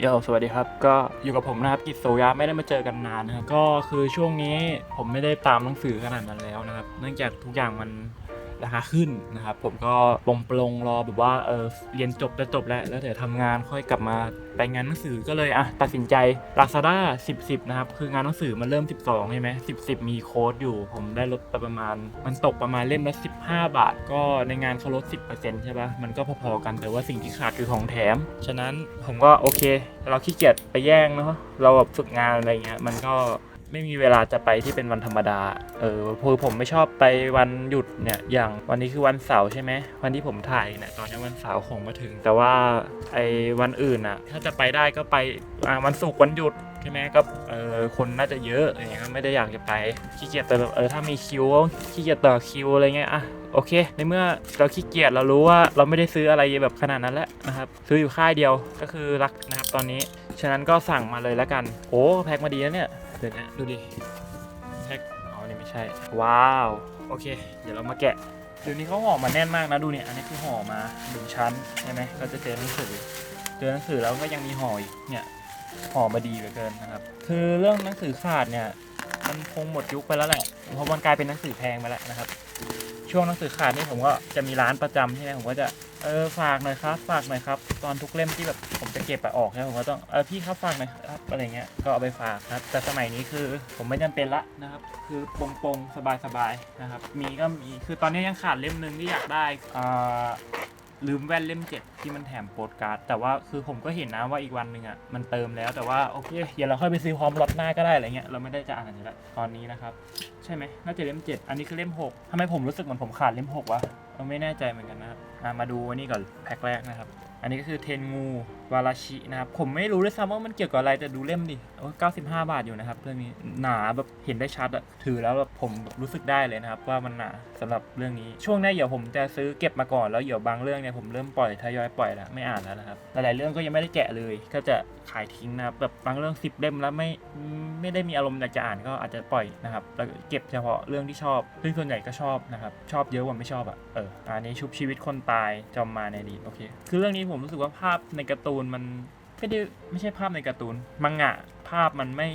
โยสวัสดีครับ ก็อยู่กับผมนะครับกิจโซยะไม่ได้มาเจอกันนานนะครับก็คือช่วงนี้ผมไม่ได้ตามหนังสือขนาดนั้นแล้วนะครับ เนื่องจากทุกอย่างมัน ราคาขึ้นนะครับผมก็ปลงปลงรอแบบว่าเออเรียนจบจะจบแล้วแล้วเดี๋ยวทำงานค่อยกลับมาไปงานหนังสือก็เลยอะตัดสินใจ Lazada 10 10นะครับคืองานหนังสือมันเริ่ม 12ใช่ไหม10 10 มีโค้ดอยู่ ผมได้ลดไปประมาณ มันตกประมาณเล่มละ15 บาท ก็ในงานเขาลด 10%ใช่ป่ะมันก็พอๆกันแต่ว่าสิ่งที่ขาดคือของแถม ฉะนั้นผมก็โอเค เราขี้เกียจไปแย่งเนาะเราแบบฝึกงานอะไรเงี้ยมันก็ ไม่มีเวลาจะไปที่เป็นวันธรรมดา เออคือผมไม่ชอบไปวันหยุดเนี่ย อย่างวันนี้คือวันเสาร์ใช่ไหม วันที่ผมถ่ายเนี่ยตอนนี้วันเสาร์ของมาถึง แต่ว่าไอ้วันอื่นอะถ้าจะไปได้ก็ไปวันศุกร์วันหยุดใช่ไหมก็เออคนน่าจะเยอะอะไรเงี้ยไม่ได้อยากจะไปขี้เกียจแต่เออถ้ามีคิวขี้เกียจต่อคิวอะไรเงี้ยอะโอเค ในเมื่อเราขี้เกียจเรารู้ว่าเราไม่ได้ซื้ออะไรแบบขนาดนั้นแล้วนะครับ ซื้ออยู่ค่ายเดียวก็คือรักนะครับตอนนี้ ฉะนั้นก็สั่งมาเลยแล้วกัน โอ้แพ็คมาดีแล้วเนี่ย เดี๋ยวนะดูดิแพ็คอ๋อนี่ไม่ใช่ ว้าว โอเค เดี๋ยวเรามาแกะเดี๋ยวนี้เขาห่อมาแน่นมากนะดูเนี่ยอันนี้คือห่อมาหนึ่งชั้นใช่ไหมก็จะเจอหนังสือเจอหนังสือแล้วก็ยังมีห่ออีกเนี่ยห่อมาดีเหลือเกินนะครับ คือเรื่องหนังสือขาดเนี่ยมันคงหมดยุคไปแล้วแหละเพราะมันกลายเป็นหนังสือแพงไปแล้วนะครับ ช่วงหนังสือขาดนี่ผมก็จะมีร้านประจำใช่ไหมผมก็จะเออฝากหน่อยครับ ฝากหน่อยครับ ตอนทุกเล่มที่แบบผมจะเก็บไปออกใช่ไหมผมก็ต้องเออพี่ครับฝากหน่อยครับอะไรเงี้ยก็เอาไปฝากครับ แต่สมัยนี้คือผมไม่จำเป็นละนะครับ คือปงปงๆสบายๆนะครับ มีก็มีคือตอนนี้ยังขาดเล่มหนึ่งที่อยากได้อ่า ลืมแว่นเล่มเจ็ดที่มันแถมโปสการ์ดแต่ว่าคือผมก็เห็นนะว่าอีกวันหนึ่งอะมันเติมแล้วแต่ว่าโอเคเดี๋ยวเราค่อยไปซื้อพร้อมล็อตหน้าก็ได้อะไรเงี้ยเราไม่ได้จะอ่านอยู่แล้วตอนนี้นะครับ ใช่ไหมน่าจะเล่มเจ็ดอันนี้คือเล่มหกทำไมผมรู้สึกเหมือนผมขาดเล่มหกวะเราไม่แน่ใจเหมือนกันนะครับมาดูอันนี้ก่อนแพ็คแรกนะครับ อันนี้ก็คือเทนงูวาราชินะครับผมไม่รู้ด้วยซ้ำว่ามันเกี่ยวกับอะไรแต่ดูเล่มดิโอ้เก้าสิบห้าบาทอยู่นะครับเรื่องนี้หนาแบบเห็นได้ชัดอะถือแล้วแบบผมรู้สึกได้เลยนะครับ ว่ามันหนาสำหรับเรื่องนี้ช่วงนี้เดี๋ยวผมจะซื้อเก็บมาก่อนแล้วเดี๋ยวบางเรื่องเนี่ยผมเริ่มปล่อยทยอยปล่อยแล้วไม่อ่านแล้วนะครับหลายๆเรื่องก็ยังไม่ได้แกะเลย ก็จะขายทิ้งนะครับแบบบางเรื่องสิบเล่มแล้วไม่ไม่ได้มีอารมณ์อยากจะอ่านก็อาจจะปล่อยนะครับแล้วเก็บเฉพาะเรื่องที่ชอบซึ่งส่วนใหญ่ก็ชอบนะครับชอบเยอะกว่าไม่ชอบอะเอออันนี้ชุบชีวิตคนตายจอมมาในดีโอเคคือเรื่องนี้ผมรู้สึกว่าภาพในการ์ตูนมันไม่ได้ไม่ใช่ภาพในการ์ตูนมังงะภาพมันไม่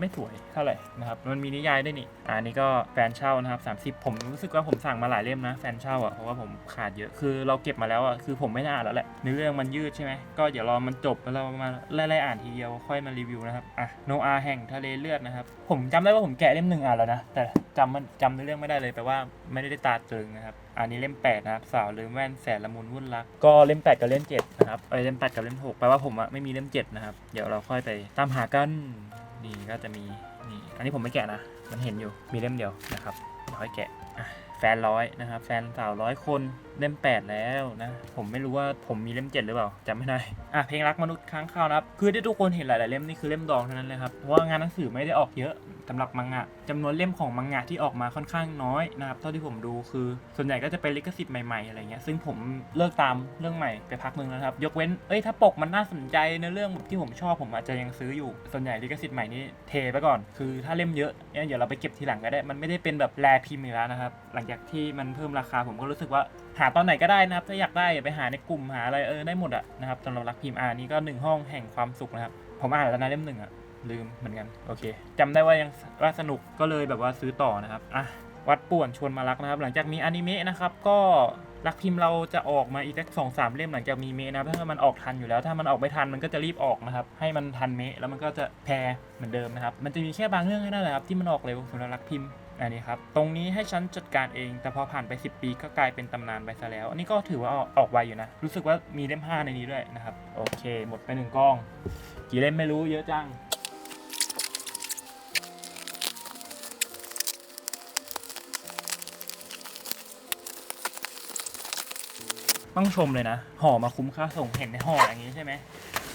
ไม่สวยเท่าไหร่นะครับมันมีนิยายด้วยนี่อันนี้ก็แฟนเช่านะครับ30 ผมรู้สึกว่าผมสั่งมาหลายเล่มนะแฟนเช่าอะเพราะว่าผมขาดเยอะคือเราเก็บมาแล้วอะคือผมไม่น่าอ่านแล้วแหละเนื้อเรื่องมันยืดใช่ไหมก็เดี๋ยวรอมันจบแล้วเรามาไล่ๆอ่านทีเดียวค่อยมารีวิวนะครับอะโนอาแห่งทะเลเลือดนะครับผมจำได้ว่าผมแกะเล่มหนึ่งอ่านแล้วนะแต่จำมันจำเนื้อเรื่องไม่ได้เลยแปลว่าไม่ได้ตาตรึงนะครับอันนี้เล่มแปดนะครับสาวลืมแว่นแสนละมุนวุ่นรักก็เล่มแปดกับเล่มเจ็ดนะครับเอ้ยเล่มแปดกับเล่มหกแปลว่าผมอะไม่มีเล่มเจ็ดนะครับเดี๋ยวเราค่อยไปตามหากัน นี่ก็จะมีนี่อันนี้ผมไม่แกะนะ มันเห็นอยู่มีเล่มเดียวนะครับเดี๋ยวค่อยแกะแฟนร้อยนะครับ แฟนสาวร้อยคน เล่มแปดแล้วนะ ผมไม่รู้ว่าผมมีเล่มเจ็ดหรือเปล่าจำไม่ได้ อะเพลงรักมนุษย์ค้างคาวนะครับ คือที่ทุกคนเห็นหลาย ๆ เล่มนี่คือเล่มดองเท่านั้นเลยครับ เพราะว่างานหนังสือไม่ได้ออกเยอะสำหรับมังงะจำนวนเล่มของมังงะที่ออกมาค่อนข้างน้อยนะครับ เท่าที่ผมดูคือ ส่วนใหญ่ก็จะเป็นลิขสิทธิ์ใหม่ ๆ อะไรเงี้ย ซึ่งผมเลิกตามเรื่องใหม่ไปพักหนึงแล้วครับ ยกเว้น เอ้ย ถ้าปกมันน่าสนใจในเรื่องที่ผมชอบผมอาจจะยังซื้ออยู่ ส่วนใหญ่ลิขสิทธิ์ใหม่นี่เทไปก่อน คือถ้าเล่มเยอะเนี่ยเดี๋ยวเราไปเก็บทีหลังก็ได้ มันไม่ได้เป็นแบบแรพิมพ์อีกแล้วนะครับ หลังจากที่มันเพิ่มราคาผมก็รู้สึกว่า หาตอนไหนก็ได้นะครับ ถ้าอยากได้ไปหาในกลุ่มหาอะไรเออได้หมดอะนะครับสำหรับรักพิมพ์อ่านี่ก็หนึ่งห้องแห่งความสุขนะครับ ผมอ่านแล้วนะเล่มหนึ่งอะลืมเหมือนกันโอเคจำได้ว่ายังว่าสนุกก็เลยแบบว่าซื้อต่อนะครับอะวัดป่วนชวนมารักนะครับ หลังจากมีอนิเมะนะครับก็รักพิมพ์เราจะออกมาอีกสักสองสามเล่มหลังจากมีเมะนะครับถ้ามันออกทันอยู่แล้ว ถ้ามันออกไม่ทันมันก็จะรีบออกนะครับ ให้มันทันเมะแล้วมันก็จะแพรเหมือนเดิมนะครับ มันจะมีแค่บางเรื่องแค่นั้นแหละครับที่มันออกเร็วสำหรับรักพิมพ์ อันนี้ครับ ตรงนี้ให้ฉันจัดการเอง แต่พอผ่านไป 10 ปีก็กลายเป็นตำนานไปซะแล้ว อันนี้ก็ถือว่าออกไวอยู่นะ รู้สึกว่ามีเล่มห้าในนี้ด้วยนะครับ โอเค หมดไปหนึ่งกล้อง กี่เล่มไม่รู้เยอะจังต้องชมเลยนะ ห่อมาคุ้มค่าส่งเห็นในห่ออย่างนี้ใช่ไหม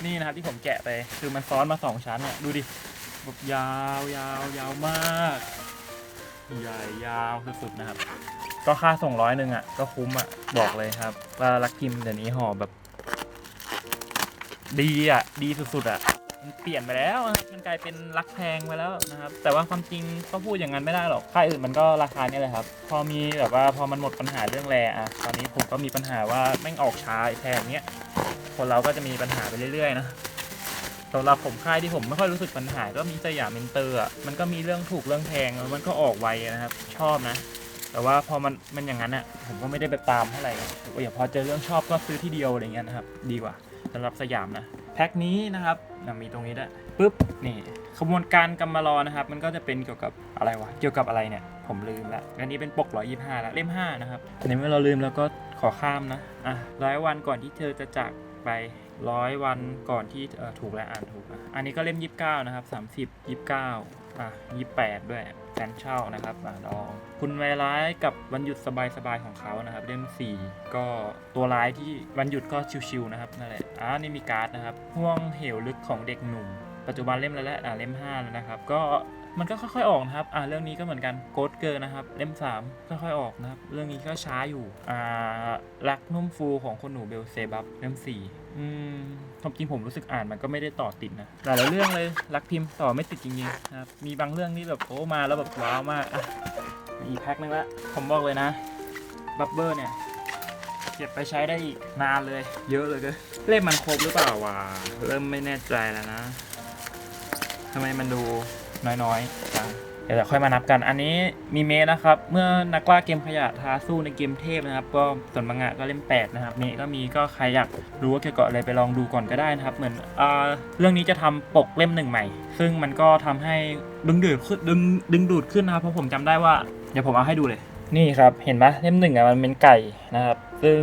นี่นะครับที่ผมแกะไป คือมันซ้อนมาสองชั้นเนี่ย ดูดิแบบยาวยาวยาวมาก ใหญ่ยาวสุดๆนะครับ ก็ค่าส่งร้อยหนึ่งอะ ก็คุ้มอะ บอกเลยครับว่าลักกิมเดี๋ยวนี้ห่อแบบ ดีอะ ดีสุดๆอะมันเปลี่ยนไปแล้วนะครับมันกลายเป็นรักแพงไปแล้วนะครับ แต่ว่าความจริงก็พูดอย่างนั้นไม่ได้หรอกค่ายอื่นมันก็ราคาเนี่ยแหละครับ พอมีแบบว่าพอมันหมดปัญหาเรื่องแรอะตอนนี้ผมก็มีปัญหาว่าแม่งออกช้าไอ้แพงเนี้ยคนเราก็จะมีปัญหาไปเรื่อยๆนะ สำหรับผมค่ายที่ผมไม่ค่อยรู้สึกปัญหา ก็มีสยามเมนเตอร์อะมันก็มีเรื่องถูกเรื่องแพงแล้วมันก็ออกไวนะครับ ชอบนะ แต่ว่าพอมันมันอย่างนั้นอะผมก็ไม่ได้ไปตามเท่าไหร่อย่าพอเจอเรื่องชอบก็ซื้อที่เดียวอะไรเงี้ยนะครับดีกว่าสำหรับสยามนะแพ็คนี้นะครับมีตรงนี้ด้วยปุ๊บนี่ขบวนการกำมารอนะครับ มันก็จะเป็นเกี่ยวกับอะไรวะเกี่ยวกับอะไรเนี่ย ผมลืมละอันนี้เป็นปก125แล้วเล่ม5นะครับในเมื่อเราลืมแล้วก็ขอข้ามนะอะร้อยวันก่อนที่เธอจะจากไป ร้อยวันก่อนที่ถูกแล้วอ่านถูกอันนี้ก็เล่ม29นะครับ30 29อะ28ด้วยแฟนเช่านะครับอะลอง คุณวร้ายกับวันหยุดสบายๆของเขานะครับ เล่ม4ก็ตัวร้ายที่วันหยุดก็ชิวๆนะครับนั่นแหละอ่านี่มีการ์ดนะครับห่วงเหวลึกของเด็กหนุ่มปัจจุบันเล่มแล้วแหละอ่าเล่ม5แล้วนะครับ ก็ มันก็ค่อยๆออกนะครับ อ่าเรื่องนี้ก็เหมือนกันโกดเกิร์นะครับ เล่ม3ค่อยๆออกนะครับ เรื่องนี้ก็ช้าอยู่ อ่ารักนุ่มฟูของคนหนูเบลเซบับเล่ม4อืมความจริงผมรู้สึกอ่านมันก็ไม่ได้ต่อติดนะ หลายๆเรื่องเลยรักพิมพ์ต่อไม่ติดจริงๆนะครับ มีบางเรื่องที่แบบโอ้มาแล้วแบบว้าวมากอะอีกแพ็คนึงละผมบอกเลยนะบับเบอร์เนี่ยเก็บไปใช้ได้อีกนานเลย เยอะเลยก็เล่มมันครบหรือเปล่าวะเริ่มไม่แน่ใจแล้วนะทำไมมันดู น้อยๆเดี๋ยวค่อยมานับกัน อันนี้มีเมสนะครับ เมื่อนักล่าเกมขยะท้าสู้ในเกมเทพนะครับ ก็ส่วนมังงะก็เล่ม8นะครับเมก็มีก็ใครอยากรู้ว่าเกี่ยวกับอะไรไปลองดูก่อนก็ได้นะครับ เหมือนอ่าเรื่องนี้จะทำปกเล่มหนึ่งใหม่ ซึ่งมันก็ทำให้ดึงดูดขึ้นดึงดึงดูดขึ้นนะครับ เพราะผมจำได้ว่า เดี๋ยวผมเอาให้ดูเลย นี่ครับ เห็นปะเล่มหนึ่งอะมันเป็นไก่นะครับซึ่ง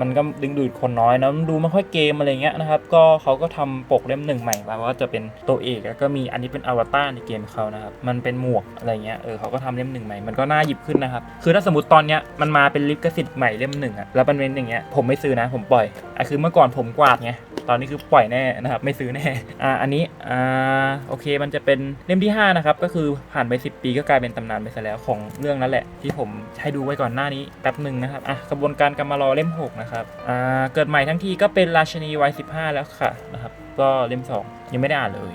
มันก็ดึงดูดคนน้อยนะดูไม่ค่อยเกมอะไรเงี้ยนะครับ ก็เขาก็ทำปกเล่มหนึ่งใหม่มาว่าจะเป็นตัวเอกแล้วก็มีอันนี้เป็นอวตารในเกมเขานะครับ มันเป็นหมวกอะไรเงี้ย เออเขาก็ทำเล่มหนึ่งใหม่ มันก็น่าหยิบขึ้นนะครับ คือถ้าสมมติตอนเนี้ยมันมาเป็นลิขสิทธิ์ใหม่เล่มหนึ่งอะแล้วมันเป็นอย่างเงี้ย ผมไม่ซื้อนะ ผมปล่อยอะคือเมื่อก่อนผมกวาดไง ตอนนี้คือปล่อยแน่นะครับ ไม่ซื้อแน่อ่าอันนี้อ่าโอเคมันจะเป็นเล่มที่ 5 นะครับ ก็คือผ่านไป 10 ปีก็กลายเป็นตำนานไปซะแล้วของเรื่องนั้นแหละ ที่ผมให้ดูไว้ก่อนหน้านี้แป๊บหนึ่งนะครับอะกระบวนการกำมารอเล่ม 6 นะครับอ่าเกิดใหม่ทั้งทีก็เป็นราชนีวัย15 แล้วค่ะนะครับ ก็เล่ม 2 ยังไม่ได้อ่านเลย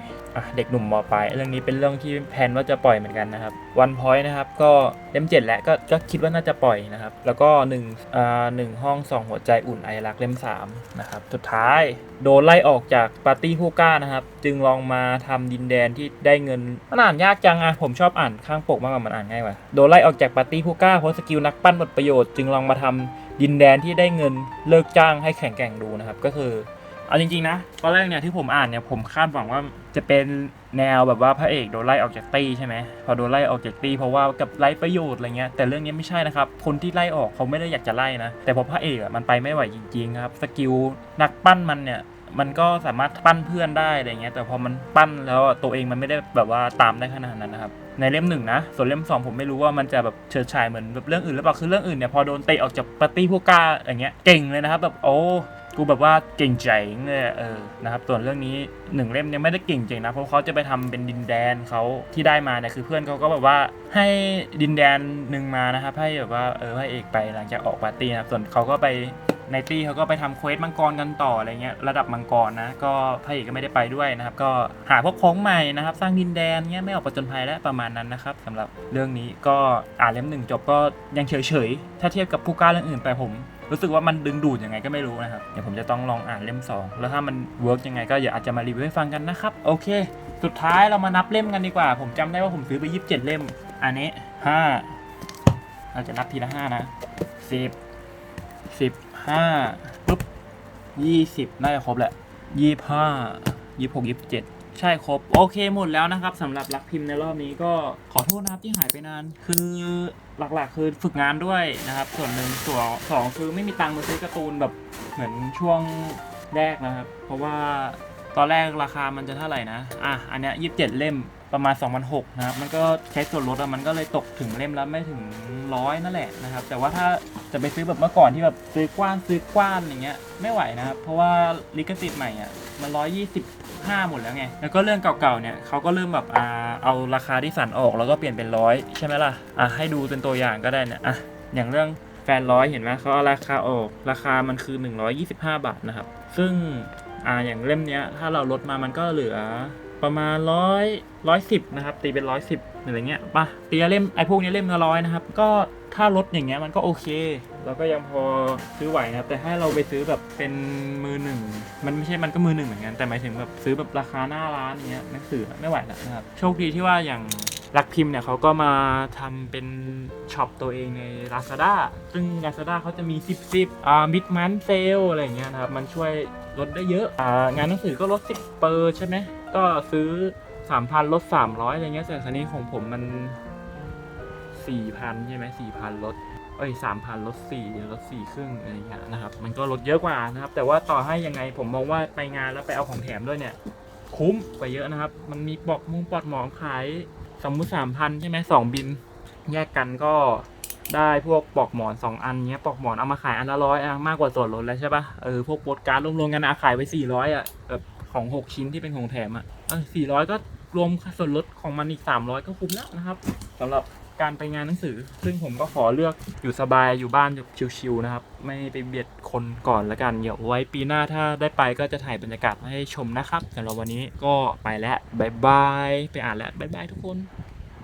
เด็กหนุ่มมปลายเรื่องนี้เป็นเรื่องที่แพนว่าจะปล่อยเหมือนกันนะครับวันพอยนะครับก็เล่ม7แล้วก็ก็คิดว่าน่าจะปล่อยนะครับ แล้วก็1อ่าหนึ่งห้องสองหัวใจอุ่นไอรักเล่ม3นะครับสุดท้ายโดนไล่ออกจากปาร์ตี้ผู้กล้านะครับ จึงลองมาทำดินแดนที่ได้เงินมันอ่านยากจังอะผมชอบอ่านข้างปกมากกว่ามันอ่านง่ายกว่าโดนไล่ออกจากปาร์ตี้ผู้กล้าเพราะสกิลนักปั้นหมดประโยชน์จึงลองมาทำดินแดนที่ได้เงินเลิกจ้างให้แข่งแกร่งดูนะครับก็คือ เอาจริงๆนะตอนแรกเนี่ยที่ผมอ่านเนี่ยผมคาดหวังว่าจะเป็นแนวแบบว่าพระเอกโดนไล่ออกจากตีใช่ไหมพอโดนไล่ออกจากตีเพราะว่ากับไล่ประโยชน์อะไรเงี้ยแต่เรื่องนี้ไม่ใช่นะครับคนที่ไล่ออกเขาไม่ได้อยากจะไล่นะแต่พอพระเอกอะมันไปไม่ไหวจริงๆครับสกิลนักปั้นมันเนี่ยมันก็สามารถปั้นเพื่อนได้อะไรเงี้ยแต่พอมันปั้นแล้วตัวเองมันไม่ได้แบบว่าตามได้ขนาดนั้นนะครับในเล่มหนึ่งนะ ส่วนเล่มสองผมไม่รู้ว่ามันจะแบบเฉิดฉายเหมือนแบบเรื่องอื่นหรือเปล่าคือเรื่องอื่นเนี่ยพอโดนเตะออกจากปาร์ตี้พวกกล้าอย่างเงี้ยเก่งเลยนะครับแบบโอ้ กูแบบว่าเก่งใจงเลยเออนะครับส่วนเรื่องนี้หนึ่งเล่มยังไม่ได้เก่งจริงนะเพราะเขาจะไปทำเป็นดินแดนเขาที่ได้มาเนี่ยคือเพื่อนเขาก็แบบว่าให้ดินแดนหนึ่งมานะครับให้แบบว่าเออให้เอกไปหลังจากออกปาร์ตี้นะครับส่วนเขาก็ไป ในตี้เขาก็ไปทำเควสมังกรกันต่ออะไรเงี้ยระดับมังกรนะ ก็พระเอกก็ไม่ได้ไปด้วยนะครับ ก็หาพวกของใหม่นะครับ สร้างดินแดนเงี้ยไม่ออกประจนภัยแล้วประมาณนั้นนะครับสำหรับเรื่องนี้ก็อ่านเล่มหนึ่งจบก็ยังเฉยๆ ถ้าเทียบกับผู้กล้าเรื่องอื่นไปผมรู้สึกว่ามันดึงดูดยังไงก็ไม่รู้นะครับ เดี๋ยวผมจะต้องลองอ่านเล่ม 2 แล้วถ้ามันเวิร์กยังไงก็เดี๋ยวอาจจะมารีวิวให้ฟังกันนะครับ โอเค สุดท้ายเรามานับเล่มกันดีกว่า ผมจำได้ว่าผมซื้อไป 27 เล่ม อันนี้ 5 เราจะนับทีละ 5 นะ 10 15ปุ๊บ20น่าจะครบแหละ25 26 27ใช่ครบ โอเคหมดแล้วนะครับสำหรับรักพิมพ์ในรอบนี้ก็ขอโทษนะครับที่หายไปนาน คือหลักๆ คือฝึกงานด้วยนะครับ ส่วนหนึ่งส่วนสองคือไม่มีตังค์มาซื้อการ์ตูนแบบเหมือนช่วงแรกนะครับ เพราะว่าตอนแรกราคามันจะเท่าไหร่นะ อะ อันเนี้ย27เล่ม ประมาณ 2 0 0 6นะครับ มันก็ใช้ส่วนลดอะมันก็เลยตกถึงเล่มละไม่ถึงร้อยนั่นแหละนะครับ แต่ว่าถ้าจะไปซื้อแบบเมื่อก่อนที่แบบซื้อกว้านซื้อกว้านอย่างเงี้ยไม่ไหวนะครับ เพราะว่าลิขสิทธิ์ใหม่อะมัน120ห้าหมดแล้วไง แล้วก็เรื่องเก่าๆเนี่ยเขาก็เริ่มแบบอ่าเอาราคาที่สั่นออกแล้วก็เปลี่ยนเป็นร้อยใช่ไหมล่ะ อะให้ดูเป็นตัวอย่างก็ได้เนี่ย อะอย่างเรื่องแฟนร้อยเห็นไหมเขาเอาราคาออก ราคามันคือ 125 บาทนะครับ ซึ่งอ่าอย่างเล่มเนี้ยถ้าเราลดมามันก็เหลือ ประมาณร้อยร้อยสิบนะครับ ตีเป็นร้อยสิบอะไรเงี้ยป่ะตีเล่มไอ้พวกนี้เล่มละร้อยนะครับ ก็ถ้าลดอย่างเงี้ยมันก็โอเค เราก็ยังพอซื้อไหวนะครับ แต่ให้เราไปซื้อแบบเป็นมือหนึ่ง มันไม่ใช่มันก็มือหนึ่งเหมือนกัน แต่หมายถึงแบบซื้อแบบราคาหน้าร้านอย่างเงี้ยหนังสือไม่ไหวแล้วนะครับ โชคดีที่ว่าอย่างรักพิมพ์เนี่ยเขาก็มาทำเป็นช็อปตัวเองใน Lazada ซึ่ง Lazada เขาจะมี 10 10อ่ามิดมันเซลอะไรเงี้ยนะครับ มันช่วย ลดได้เยอะอ่างานหนังสือก็ลด 10เปอร์ใช่ไหมก็ซื้อ 3,000ลด 300อะไรเงี้ยแต่ครั้นี้ของผมมัน 4,000ใช่ไหม4,000ลดเอ้ย3,000ลด4ลด4ครึ่งอะไรอย่างเงี้ยนะครับมันก็ลดเยอะกว่านะครับ แต่ว่าต่อให้ยังไงผมมองว่าไปงานแล้วไปเอาของแถมด้วยเนี่ยคุ้มกว่าเยอะนะครับ มันมีปลอกมุงปลอดหมอนขายสมมุติ3,000ใช่ไหมสองบิน แยกกันก็ ได้พวกปลอกหมอน2อันเนี้ยปลอกหมอนเอามาขายอันละร้อยอะมากกว่าส่วนลดแล้วใช่ปะเออพวกโปสการ์ดรวมๆกันอะขายไป400อะแบบของ6ชิ้นที่เป็นของแถมอะเออ400ก็รวมส่วนลดของมันอีก300ก็คุ้มแล้วนะครับสำหรับการไปงานหนังสือ ซึ่งผมก็ขอเลือกอยู่สบายอยู่บ้านชิวๆนะครับ ไม่ไปเบียดคนก่อนละกัน เดี๋ยวไว้ปีหน้าถ้าได้ไปก็จะถ่ายบรรยากาศมาให้ชมนะครับสำหรับวันนี้ก็ไปแล้วบายบายไปอ่านแล้วบายบายทุกคน